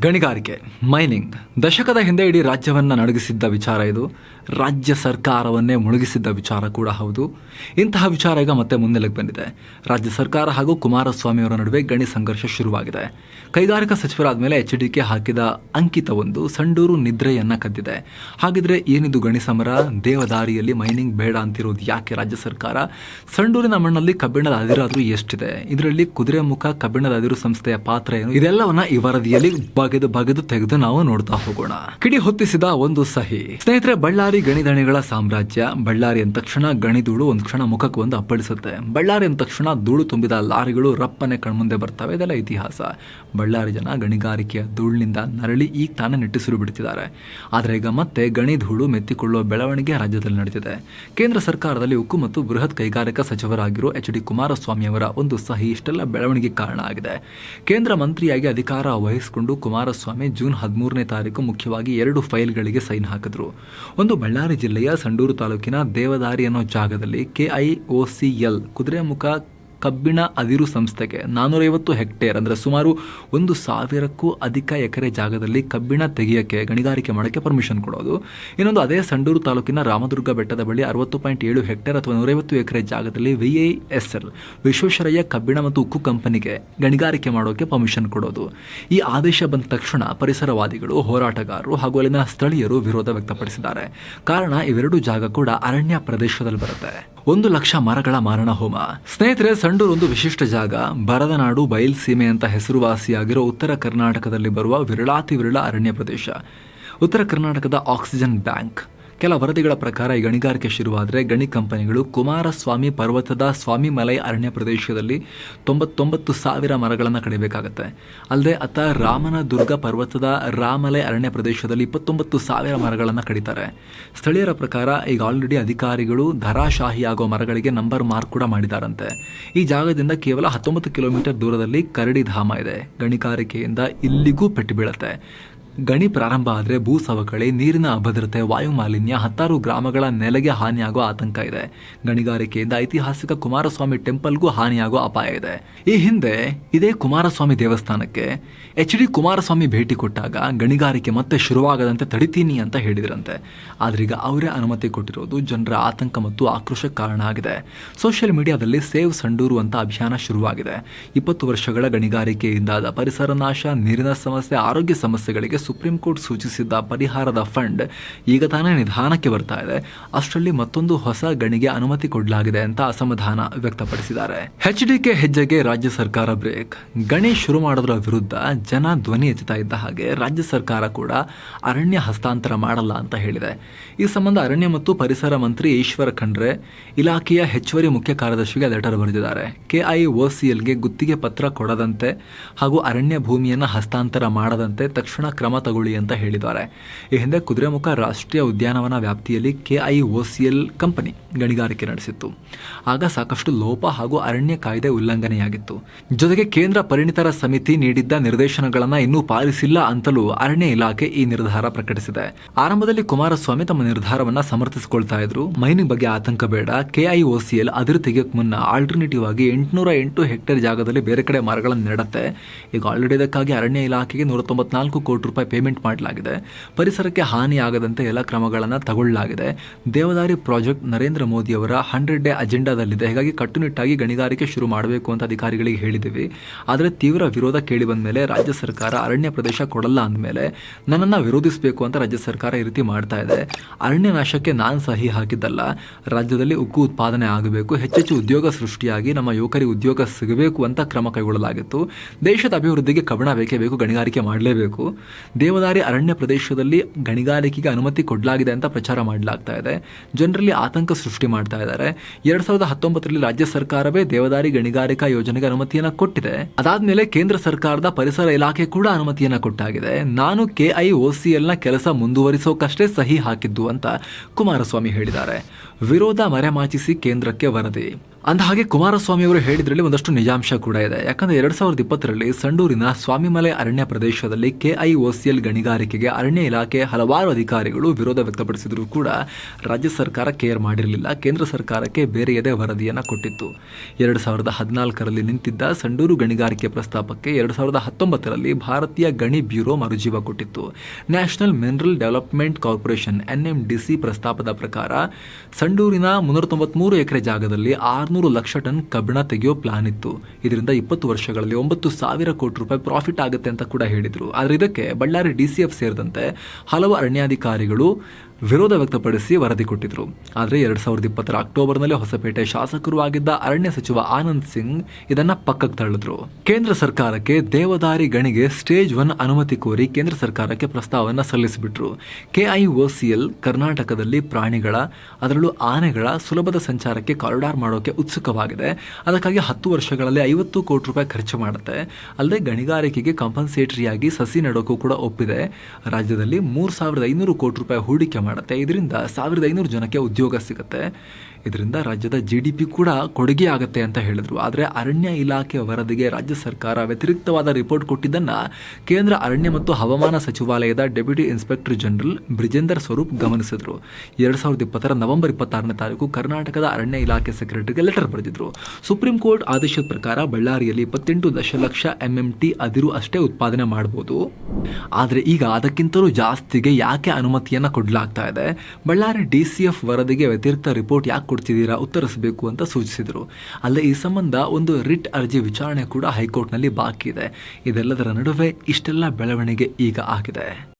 ಗಣಿಗಾರಿಕೆ ಮೈನಿಂಗ್ ದಶಕದ ಹಿಂದೆ ಇಡೀ ರಾಜ್ಯವನ್ನು ನಡಗಿಸಿದ್ದ ವಿಚಾರ ಇದು. ರಾಜ್ಯ ಸರ್ಕಾರವನ್ನೇ ಮುಳುಗಿಸಿದ್ದ ವಿಚಾರ ಕೂಡ ಹೌದು. ಇಂತಹ ವಿಚಾರ ಈಗ ಮತ್ತೆ ಮುನ್ನೆಲೆಗೆ ಬಂದಿದೆ. ರಾಜ್ಯ ಸರ್ಕಾರ ಹಾಗೂ ಕುಮಾರಸ್ವಾಮಿ ಅವರ ನಡುವೆ ಗಣಿ ಸಂಘರ್ಷ ಶುರುವಾಗಿದೆ. ಕೈಗಾರಿಕಾ ಸಚಿವರಾದ ಮೇಲೆ ಎಚ್ ಡಿಕೆ ಹಾಕಿದ ಅಂಕಿತವೊಂದು ಸಂಡೂರು ನಿದ್ರೆಯನ್ನ ಕದ್ದಿದೆ. ಹಾಗಿದ್ರೆ ಏನಿದು ಗಣಿ ಸಮರ? ದೇವದಾರಿಯಲ್ಲಿ ಮೈನಿಂಗ್ ಬೇಡ ಅಂತಿರೋದು ಯಾಕೆ ರಾಜ್ಯ ಸರ್ಕಾರ? ಸಂಡೂರಿನ ಮಣ್ಣಲ್ಲಿ ಕಬ್ಬಿಣದ ಅದಿರಾದರೂ ಎಷ್ಟಿದೆ? ಇದರಲ್ಲಿ ಕುದುರೆಮುಖ ಕಬ್ಬಿಣದ ಅದಿರು ಸಂಸ್ಥೆಯ ಪಾತ್ರ ಏನು? ಇದೆಲ್ಲವನ್ನ ಈ ವರದಿಯಲ್ಲಿ ಬಗೆದು ಬಗೆದು ತೆಗೆದು ನಾವು ನೋಡ್ತಾ ಹೋಗೋಣ. ಕಿಡಿ ಹೊತ್ತಿಸಿದ ಒಂದು ಸಹಿ. ಸ್ನೇಹಿತರೆ, ಬಳ್ಳಾರಿ ಗಣಿದಣಿಗಳ ಸಾಮ್ರಾಜ್ಯ, ಬಳ್ಳಾರಿ ಅಂದ ತಕ್ಷಣ ಗಣಿದೂಳು ಒಂದು ಕ್ಷಣ ಮುಖಕ್ಕೆ ಒಂದು ಅಪ್ಪಳಿಸುತ್ತೆ. ಬಳ್ಳಾರಿ ಅಂದ ತಕ್ಷಣ ಧೂಳು ತುಂಬಿದ ಲಾರಿಗಳು ರಪ್ಪನೆ ಕಣ್ಮುಂದೆ ಬರ್ತವೆ, ಇದೆಲ್ಲ ಇತಿಹಾಸ. ಬಳ್ಳಾರಿ ಜನ ಗಣಿಗಾರಿಕೆಯ ಧೂಳಿನಿಂದ ನರಳಿ ಈಗ ತಾನೇ ನೆಟ್ಟಿಸಿರು ಬಿಡ್ತಿದ್ದಾರೆ. ಆದರೆ ಈಗ ಮತ್ತೆ ಗಣಿ ಧೂಳು ಮೆತ್ತಿಕೊಳ್ಳುವ ಬೆಳವಣಿಗೆ ರಾಜ್ಯದಲ್ಲಿ ನಡೆದಿದೆ ಕೇಂದ್ರ ಸರ್ಕಾರದಲ್ಲಿ ಉಕ್ಕು ಮತ್ತು ಬೃಹತ್ ಕೈಗಾರಿಕಾ ಸಚಿವರಾಗಿರೋ ಎಚ್ ಡಿ ಕುಮಾರಸ್ವಾಮಿ ಅವರ ಒಂದು ಸಹಿ ಇಷ್ಟೆಲ್ಲ ಬೆಳವಣಿಗೆ ಕಾರಣ ಆಗಿದೆ. ಕೇಂದ್ರ ಮಂತ್ರಿಯಾಗಿ ಅಧಿಕಾರ ವಹಿಸಿಕೊಂಡು ಕುಮಾರಸ್ವಾಮಿ ಜೂನ್ ಹದಿಮೂರನೇ ತಾರೀಕು ಮುಖ್ಯವಾಗಿ ಎರಡು ಫೈಲ್ಗಳಿಗೆ ಸೈನ್ ಹಾಕಿದ್ರು. ಒಂದು ಬಳ್ಳಾರಿ ಜಿಲ್ಲೆಯ ಸಂಡೂರು ತಾಲೂಕಿನ ದೇವದಾರಿ ಅನ್ನೋ ಜಾಗದಲ್ಲಿ ಕೆಐಒಸಿಎಲ್ ಕುದುರೆಮುಖ ಕಬ್ಬಿಣ ಅದಿರು ಸಂಸ್ಥೆಗೆ ನಾನ್ನೂರೈವತ್ತು ಹೆಕ್ಟೇರ್, ಅಂದರೆ ಸುಮಾರು ಒಂದು ಸಾವಿರಕ್ಕೂ ಅಧಿಕ ಎಕರೆ ಜಾಗದಲ್ಲಿ ಕಬ್ಬಿಣ ತೆಗೆಯೋಕ್ಕೆ ಗಣಿಗಾರಿಕೆ ಮಾಡೋಕ್ಕೆ ಪರ್ಮಿಷನ್ ಕೊಡೋದು. ಇನ್ನೊಂದು ಅದೇ ಸಂಡೂರು ತಾಲೂಕಿನ ರಾಮದುರ್ಗ ಬೆಟ್ಟದ ಬಳಿ ಅರವತ್ತು ಪಾಯಿಂಟ್ ಏಳು ಹೆಕ್ಟೇರ್ ಅಥವಾ ನೂರೈವತ್ತು ಎಕರೆ ಜಾಗದಲ್ಲಿ V I S L Visvesvaraya ಕಬ್ಬಿಣ ಮತ್ತು ಉಕ್ಕು ಕಂಪನಿಗೆ ಗಣಿಗಾರಿಕೆ ಮಾಡೋಕ್ಕೆ ಪರ್ಮಿಷನ್ ಕೊಡೋದು. ಈ ಆದೇಶ ಬಂದ ತಕ್ಷಣ ಪರಿಸರವಾದಿಗಳು, ಹೋರಾಟಗಾರರು ಹಾಗೂ ಅಲ್ಲಿನ ಸ್ಥಳೀಯರು ವಿರೋಧ ವ್ಯಕ್ತಪಡಿಸಿದ್ದಾರೆ. ಕಾರಣ ಇವೆರಡು ಜಾಗ ಕೂಡ ಅರಣ್ಯ ಪ್ರದೇಶದಲ್ಲಿ ಬರುತ್ತೆ. ಒಂದು ಲಕ್ಷ ಮರಗಳ ಮಾರಣ ಹೋಮ. ಸ್ನೇಹಿತರೆ, ಸಂಡೂರು ಒಂದು ವಿಶಿಷ್ಟ ಜಾಗ. ಬರದನಾಡು ಬಯಲ್ಸೀಮೆ ಅಂತ ಹೆಸರುವಾಸಿಯಾಗಿರೋ ಉತ್ತರ ಕರ್ನಾಟಕದಲ್ಲಿ ಬರುವ ವಿರಳಾತಿ ವಿರಳ ಅರಣ್ಯ ಪ್ರದೇಶ. ಉತ್ತರ ಕರ್ನಾಟಕದ ಆಕ್ಸಿಜನ್ ಬ್ಯಾಂಕ್. ಕೆಲ ವರದಿಗಳ ಪ್ರಕಾರ ಈ ಗಣಿಗಾರಿಕೆ ಶುರುವಾದರೆ ಗಣಿ ಕಂಪನಿಗಳು ಕುಮಾರಸ್ವಾಮಿ ಪರ್ವತದ ಸ್ವಾಮಿ ಮಲೈ ಅರಣ್ಯ ಪ್ರದೇಶದಲ್ಲಿ ತೊಂಬತ್ತೊಂಬತ್ತು ಸಾವಿರ ಮರಗಳನ್ನು ಕಡಿಬೇಕಾಗತ್ತೆ. ಅಲ್ಲದೆ ಅತ್ತ ರಾಮನದುರ್ಗ ಪರ್ವತದ ರಾಮಲೈ ಅರಣ್ಯ ಪ್ರದೇಶದಲ್ಲಿ ಇಪ್ಪತ್ತೊಂಬತ್ತು ಸಾವಿರ ಮರಗಳನ್ನು ಕಡಿತಾರೆ. ಸ್ಥಳೀಯರ ಪ್ರಕಾರ ಈಗ ಆಲ್ರೆಡಿ ಅಧಿಕಾರಿಗಳು ಧರಾಶಾಹಿಯಾಗೋ ಮರಗಳಿಗೆ ನಂಬರ್ ಮಾರ್ಕ್ ಕೂಡ ಮಾಡಿದಾರಂತೆ. ಈ ಜಾಗದಿಂದ ಕೇವಲ ಹತ್ತೊಂಬತ್ತು ಕಿಲೋಮೀಟರ್ ದೂರದಲ್ಲಿ ಕರಡಿಧಾಮ ಇದೆ. ಗಣಿಗಾರಿಕೆಯಿಂದ ಇಲ್ಲಿಗೂ ಪೆಟ್ಟು ಬೀಳುತ್ತೆ. ಗಣಿ ಪ್ರಾರಂಭ ಆದರೆ ಭೂ ಸವಕಳಿ, ನೀರಿನ ಅಭದ್ರತೆ, ವಾಯು ಮಾಲಿನ್ಯ, ಹತ್ತಾರು ಗ್ರಾಮಗಳ ನೆಲೆಗೆ ಹಾನಿಯಾಗೋ ಆತಂಕ ಇದೆ. ಗಣಿಗಾರಿಕೆಯಿಂದ ಐತಿಹಾಸಿಕ ಕುಮಾರಸ್ವಾಮಿ ಟೆಂಪಲ್ಗೂ ಹಾನಿಯಾಗೋ ಅಪಾಯ ಇದೆ. ಈ ಹಿಂದೆ ಇದೇ ಕುಮಾರಸ್ವಾಮಿ ದೇವಸ್ಥಾನಕ್ಕೆ ಎಚ್ ಡಿ ಕುಮಾರಸ್ವಾಮಿ ಭೇಟಿ ಕೊಟ್ಟಾಗ ಗಣಿಗಾರಿಕೆ ಮತ್ತೆ ಶುರುವಾಗದಂತೆ ತಡಿತೀನಿ ಅಂತ ಹೇಳಿದ್ರಂತೆ. ಆದ್ರೀಗ ಅವರೇ ಅನುಮತಿ ಕೊಟ್ಟಿರೋದು ಜನರ ಆತಂಕ ಮತ್ತು ಆಕ್ರೋಶಕ್ಕೆ ಕಾರಣ ಆಗಿದೆ. ಸೋಷಿಯಲ್ ಮೀಡಿಯಾದಲ್ಲಿ ಸೇವ್ ಸಂಡೂರು ಅಂತ ಅಭಿಯಾನ ಶುರುವಾಗಿದೆ. ಇಪ್ಪತ್ತು ವರ್ಷಗಳ ಗಣಿಗಾರಿಕೆಯಿಂದಾದ ಪರಿಸರ ನಾಶ, ನೀರಿನ ಸಮಸ್ಯೆ, ಆರೋಗ್ಯ ಸಮಸ್ಯೆಗಳಿಗೆ ಸುಪ್ರೀಂ ಕೋರ್ಟ್ ಸೂಚಿಸಿದ್ದ ಪರಿಹಾರದ ಫಂಡ್ ಈಗ ತಾನೇ ನಿಧಾನಕ್ಕೆ ಬರ್ತಾ ಇದೆ. ಅಷ್ಟರಲ್ಲಿ ಮತ್ತೊಂದು ಹೊಸ ಗಣಿಗೆ ಅನುಮತಿ ಕೊಡಲಾಗಿದೆ ಅಂತ ಅಸಮಾಧಾನ ವ್ಯಕ್ತಪಡಿಸಿದ್ದಾರೆ. ಎಚ್ ಡಿಕೆ ಹೆಜ್ಜೆಗೆ ರಾಜ್ಯ ಸರ್ಕಾರ ಬ್ರೇಕ್. ಗಣಿ ಶುರು ಮಾಡೋದ್ರ ವಿರುದ್ಧ ಜನ ಧ್ವನಿ ಎಚ್ಚುತ್ತಾ ಇದ್ದ ಹಾಗೆ ರಾಜ್ಯ ಸರ್ಕಾರ ಕೂಡ ಅರಣ್ಯ ಹಸ್ತಾಂತರ ಮಾಡಲ್ಲ ಅಂತ ಹೇಳಿದೆ. ಈ ಸಂಬಂಧ ಅರಣ್ಯ ಮತ್ತು ಪರಿಸರ ಮಂತ್ರಿ ಈಶ್ವರ ಖಂಡ್ರೆ ಇಲಾಖೆಯ ಹೆಚ್ಚುವರಿ ಮುಖ್ಯ ಕಾರ್ಯದರ್ಶಿಗೆ ಲೆಟರ್ ಬರೆದಿದ್ದಾರೆ. ಕೆಐಒಸಿಎಲ್ಗೆ ಗುತ್ತಿಗೆ ಪತ್ರ ಕೊಡದಂತೆ ಹಾಗೂ ಅರಣ್ಯ ಭೂಮಿಯನ್ನು ಹಸ್ತಾಂತರ ಮಾಡದಂತೆ ತಕ್ಷಣ ಕ್ರಮ ತಗೊಳ್ಳಿ ಅಂತ ಹೇಳಿದ್ದಾರೆ. ಈ ಹಿಂದೆ ಕುದುರೆಮುಖ ರಾಷ್ಟ್ರೀಯ ಉದ್ಯಾನವನ ವ್ಯಾಪ್ತಿಯಲ್ಲಿ ಕೆಐಒಸಿಎಲ್ ಕಂಪನಿ ಗಣಿಗಾರಿಕೆ ನಡೆಸಿತ್ತು. ಆಗ ಸಾಕಷ್ಟು ಲೋಪ ಹಾಗೂ ಅರಣ್ಯ ಕಾಯ್ದೆ ಉಲ್ಲಂಘನೆಯಾಗಿತ್ತು. ಜೊತೆಗೆ ಕೇಂದ್ರ ಪರಿಣಿತರ ಸಮಿತಿ ನೀಡಿದ್ದ ನಿರ್ದೇಶನಗಳನ್ನು ಇನ್ನೂ ಪಾಲಿಸಿಲ್ಲ ಅಂತಲೂ ಅರಣ್ಯ ಇಲಾಖೆ ಈ ನಿರ್ಧಾರ ಪ್ರಕಟಿಸಿದೆ. ಆರಂಭದಲ್ಲಿ ಕುಮಾರಸ್ವಾಮಿ ತಮ್ಮ ನಿರ್ಧಾರವನ್ನು ಸಮರ್ಥಿಸಿಕೊಳ್ತಾ ಇದ್ರು. ಮೈನಿಂಗ್ ಬಗ್ಗೆ ಆತಂಕ ಬೇಡ. ಕೆಐಒಸಿಎಲ್ ಅದಿರು ತೆಗೆಯೋಕೆ ಮುನ್ನ ಆಲ್ಟರ್ನೇಟಿವ್ ಆಗಿ ಎಂಟುನೂರ ಎಂಟು ಹೆಕ್ಟೇರ್ ಜಾಗದಲ್ಲಿ ಬೇರೆ ಕಡೆ ಮರಗಳನ್ನು ನೆಡುತ್ತೆ. ಈಗ ಆಲ್ರೆಡಿ ಇದಕ್ಕಾಗಿ ಅರಣ್ಯ ಇಲಾಖೆಗೆ ನೂರ ತೊಂಬತ್ನಾಲ್ಕು ಕೋಟಿ ರೂಪಾಯಿ ಪೇಮೆಂಟ್ ಮಾಡಲಾಗಿದೆ. ಪರಿಸರಕ್ಕೆ ಹಾನಿಯಾಗದಂತೆ ಎಲ್ಲ ಕ್ರಮಗಳನ್ನು ತಗೊಳ್ಳಲಾಗಿದೆ. ದೇವದಾರಿ ಪ್ರಾಜೆಕ್ಟ್ ನರೇಂದ್ರ ಮೋದಿಯವರ ಹಂಡ್ರೆಡ್ ಡೇ ಅಜೆಂಡಾದಲ್ಲಿದೆ ಹೀಗಾಗಿ ಕಟ್ಟುನಿಟ್ಟಾಗಿ ಗಣಿಗಾರಿಕೆ ಶುರು ಮಾಡಬೇಕು ಅಂತ ಅಧಿಕಾರಿಗಳಿಗೆ ಹೇಳಿದ್ದೀವಿ. ಆದರೆ ತೀವ್ರ ವಿರೋಧ ಕೇಳಿ ಬಂದ ಮೇಲೆ ರಾಜ್ಯ ಸರ್ಕಾರ ಅರಣ್ಯ ಪ್ರದೇಶ ಕೊಡಲ್ಲ ಅಂದಮೇಲೆ ನನ್ನನ್ನು ವಿರೋಧಿಸಬೇಕು ಅಂತ ರಾಜ್ಯ ಸರ್ಕಾರ ಈ ರೀತಿ ಮಾಡ್ತಾ ಇದೆ. ಅರಣ್ಯ ನಾಶಕ್ಕೆ ನಾನು ಸಹಿ ಹಾಕಿದ್ದಲ್ಲ. ರಾಜ್ಯದಲ್ಲಿ ಉಕ್ಕು ಉತ್ಪಾದನೆ ಆಗಬೇಕು. ಹೆಚ್ಚೆಚ್ಚು ಉದ್ಯೋಗ ಸೃಷ್ಟಿಯಾಗಿ ನಮ್ಮ ಯುವಕರಿಗೆ ಉದ್ಯೋಗ ಸಿಗಬೇಕು ಅಂತ ಕ್ರಮ ಕೈಗೊಳ್ಳಲಾಗಿತ್ತು. ದೇಶದ ಅಭಿವೃದ್ಧಿಗೆ ಕಬ್ಬಣ ಬೇಕೇ ಬೇಕು, ಗಣಿಗಾರಿಕೆ ಮಾಡಲೇಬೇಕು? ದೇವದಾರಿ ಅರಣ್ಯ ಪ್ರದೇಶದಲ್ಲಿ ಗಣಿಗಾರಿಕೆಗೆ ಅನುಮತಿ ಕೊಡಲಾಗಿದೆ ಅಂತ ಪ್ರಚಾರ ಮಾಡಲಾಗ್ತಾ ಇದೆ. ಜನರಲ್ಲಿ ಆತಂಕ ಸೃಷ್ಟಿ ಮಾಡ್ತಾ ಇದ್ದಾರೆ. ಎರಡ್ ಸಾವಿರದ ಹತ್ತೊಂಬತ್ತರಲ್ಲಿ ರಾಜ್ಯ ಸರ್ಕಾರವೇ ದೇವದಾರಿ ಗಣಿಗಾರಿಕಾ ಯೋಜನೆಗೆ ಅನುಮತಿಯನ್ನ ಕೊಟ್ಟಿದೆ. ಅದಾದ್ಮೇಲೆ ಕೇಂದ್ರ ಸರ್ಕಾರದ ಪರಿಸರ ಇಲಾಖೆ ಕೂಡ ಅನುಮತಿಯನ್ನ ಕೊಟ್ಟಾಗಿದೆ. ನಾನು ಕೆಐಒಸಿಎಲ್ನ ಕೆಲಸ ಮುಂದುವರಿಸೋಕಷ್ಟೇ ಸಹಿ ಹಾಕಿದ್ದು ಅಂತ ಕುಮಾರಸ್ವಾಮಿ ಹೇಳಿದ್ದಾರೆ. ವಿರೋಧ ಮರೆಮಾಚಿಸಿ ಕೇಂದ್ರಕ್ಕೆ ವರದಿ. ಅಂದ ಹಾಗೆ ಕುಮಾರಸ್ವಾಮಿ ಅವರು ಹೇಳಿದ್ರಲ್ಲಿ ಒಂದಷ್ಟು ನಿಜಾಂಶ ಕೂಡ ಇದೆ. ಯಾಕಂದ್ರೆ ಎರಡ್ ಸಾವಿರದ ಇಪ್ಪತ್ತರಲ್ಲಿ ಸಂಡೂರಿನ ಸ್ವಾಮಿಮಲೆ ಅರಣ್ಯ ಪ್ರದೇಶದಲ್ಲಿ ಕೆಐಒಸಿಎಲ್ ಗಣಿಗಾರಿಕೆಗೆ ಅರಣ್ಯ ಇಲಾಖೆ ಹಲವಾರು ಅಧಿಕಾರಿಗಳು ವಿರೋಧ ವ್ಯಕ್ತಪಡಿಸಿದ್ರು ಕೂಡ ರಾಜ್ಯ ಸರ್ಕಾರ ಕೇರ್ ಮಾಡಿರಲಿಲ್ಲ. ಕೇಂದ್ರ ಸರ್ಕಾರಕ್ಕೆ ಬೇರೆಯದೇ ವರದಿಯನ್ನು ಕೊಟ್ಟಿತ್ತು. ಎರಡು ಸಾವಿರದ ಹದಿನಾಲ್ಕರಲ್ಲಿ ನಿಂತಿದ್ದ ಸಂಡೂರು ಗಣಿಗಾರಿಕೆ ಪ್ರಸ್ತಾಪಕ್ಕೆ ಎರಡು ಸಾವಿರದ ಹತ್ತೊಂಬತ್ತರಲ್ಲಿ ಭಾರತೀಯ ಗಣಿ ಬ್ಯೂರೋ ಮರುಜೀವ ಕೊಟ್ಟಿತ್ತು. National mineral development corporation NMDC ಪ್ರಸ್ತಾಪದ ಪ್ರಕಾರ ಸಂಡೂರಿನ ಮುನ್ನೂರ ತೊಂಬತ್ಮೂರು ಎಕರೆ ಜಾಗದಲ್ಲಿ ಆರುನೂರು ಲಕ್ಷ ಟನ್ ಕಬ್ಬಿಣ ತೆಗೆಯೋ ಪ್ಲಾನ್ ಇತ್ತು. ಇದರಿಂದ ಇಪ್ಪತ್ತು ವರ್ಷಗಳಲ್ಲಿ ಒಂಬತ್ತು ಸಾವಿರ ಕೋಟಿ ರೂಪಾಯಿ ಪ್ರಾಫಿಟ್ ಆಗುತ್ತೆ ಅಂತ ಕೂಡ ಹೇಳಿದರು. ಆದರೆ ಇದಕ್ಕೆ ಬಳ್ಳಾರಿ ಡಿಸಿಎಫ್ ಸೇರಿದಂತೆ ಹಲವು ಅರಣ್ಯಾಧಿಕಾರಿಗಳು ವಿರೋಧ ವ್ಯಕ್ತಪಡಿಸಿ ವರದಿ ಕೊಟ್ಟಿದ್ರು. ಆದರೆ ಎರಡ್ ಸಾವಿರದ ಇಪ್ಪತ್ತರ ಅಕ್ಟೋಬರ್ನಲ್ಲಿ ಹೊಸಪೇಟೆ ಶಾಸಕರು ಆಗಿದ್ದ ಅರಣ್ಯ ಸಚಿವ ಆನಂದ್ ಸಿಂಗ್ ಇದನ್ನ ಪಕ್ಕಕ್ಕೆ ತಳ್ಳಿದ್ರು. ಕೇಂದ್ರ ಸರ್ಕಾರಕ್ಕೆ ದೇವದಾರಿ ಗಣಿಗೆ ಸ್ಟೇಜ್ ಒನ್ ಅನುಮತಿ ಕೋರಿ ಕೇಂದ್ರ ಸರ್ಕಾರಕ್ಕೆ ಪ್ರಸ್ತಾವನ ಸಲ್ಲಿಸಿಬಿಟ್ರು. ಕೆಐಒಸಿಎಲ್ ಕರ್ನಾಟಕದಲ್ಲಿ ಪ್ರಾಣಿಗಳ, ಅದರಲ್ಲೂ ಆನೆಗಳ ಸುಲಭದ ಸಂಚಾರಕ್ಕೆ ಕಾರಿಡಾರ್ ಮಾಡೋಕೆ ಉತ್ಸುಕವಾಗಿದೆ. ಅದಕ್ಕಾಗಿ ಹತ್ತು ವರ್ಷಗಳಲ್ಲಿ ಐವತ್ತು ಕೋಟಿ ರೂಪಾಯಿ ಖರ್ಚು ಮಾಡುತ್ತೆ. ಅಲ್ಲದೆ ಗಣಿಗಾರಿಕೆಗೆ ಕಾಂಪನ್ಸೇಟರಿಯಾಗಿ ಸಸಿ ನೆಡೋಕ್ಕೂ ಕೂಡ ಒಪ್ಪಿದೆ. ರಾಜ್ಯದಲ್ಲಿ ಮೂರು ಸಾವಿರದ ಐನೂರು ಕೋಟಿ ರೂಪಾಯಿ ಹೂಡಿಕೆ ಮಾಡುತ್ತೆ. ಇದರಿಂದ ಸಾವಿರದ ಐನೂರು ಜನಕ್ಕೆ ಉದ್ಯೋಗ ಸಿಗುತ್ತೆ. ಇದರಿಂದ ರಾಜ್ಯದ ಜಿ ಡಿ ಪಿ ಕೂಡ ಕೊಡುಗೆ ಆಗುತ್ತೆ ಅಂತ ಹೇಳಿದ್ರು. ಆದರೆ ಅರಣ್ಯ ಇಲಾಖೆ ವರದಿಗೆ ರಾಜ್ಯ ಸರ್ಕಾರ ವ್ಯತಿರಿಕ್ತವಾದ ರಿಪೋರ್ಟ್ ಕೊಟ್ಟಿದ್ದನ್ನು ಕೇಂದ್ರ ಅರಣ್ಯ ಮತ್ತು ಹವಾಮಾನ ಸಚಿವಾಲಯದ deputy inspector general Brijender Swaroop ಗಮನಿಸಿದ್ರು. ಎರಡು ಸಾವಿರದ ಇಪ್ಪತ್ತರ ನವೆಂಬರ್ ಇಪ್ಪತ್ತಾರನೇ ತಾರೀಕು ಕರ್ನಾಟಕದ ಅರಣ್ಯ ಇಲಾಖೆ ಸೆಕ್ರೆಟರಿಗೆ ಲೆಟರ್ ಬರೆದಿದ್ರು. ಸುಪ್ರೀಂ ಕೋರ್ಟ್ ಆದೇಶದ ಪ್ರಕಾರ ಬಳ್ಳಾರಿಯಲ್ಲಿ ಇಪ್ಪತ್ತೆಂಟು ದಶಲಕ್ಷ ಎಂಎಂಟಿ ಅದಿರು ಅಷ್ಟೇ ಉತ್ಪಾದನೆ ಮಾಡಬಹುದು ಆದರೆ ಈಗ ಅದಕ್ಕಿಂತಲೂ ಜಾಸ್ತಿಗೆ ಯಾಕೆ ಅನುಮತಿಯನ್ನು ಕೊಡಲಾಗ್ತಾ ಇದೆ. ಬಳ್ಳಾರಿ ಎಫ್ ವರದಿಗೆ ವ್ಯತಿರಿಕ್ತ ರಿಪೋರ್ಟ್ ಯಾಕೆ ಕೊಡ್ತಿದ್ದೀರಾ? ಉತ್ತರಿಸಬೇಕು ಅಂತ ಸೂಚಿಸಿದರು. ಅಲ್ಲದೆ ಈ ಸಂಬಂಧ ಒಂದು ರಿಟ್ ಅರ್ಜಿ ವಿಚಾರಣೆ ಕೂಡ ಹೈಕೋರ್ಟ್ನಲ್ಲಿ ಬಾಕಿ ಇದೆ. ಇದೆಲ್ಲದರ ನಡುವೆ ಇಷ್ಟೆಲ್ಲ ಬೆಳವಣಿಗೆ ಈಗ ಆಗಿದೆ.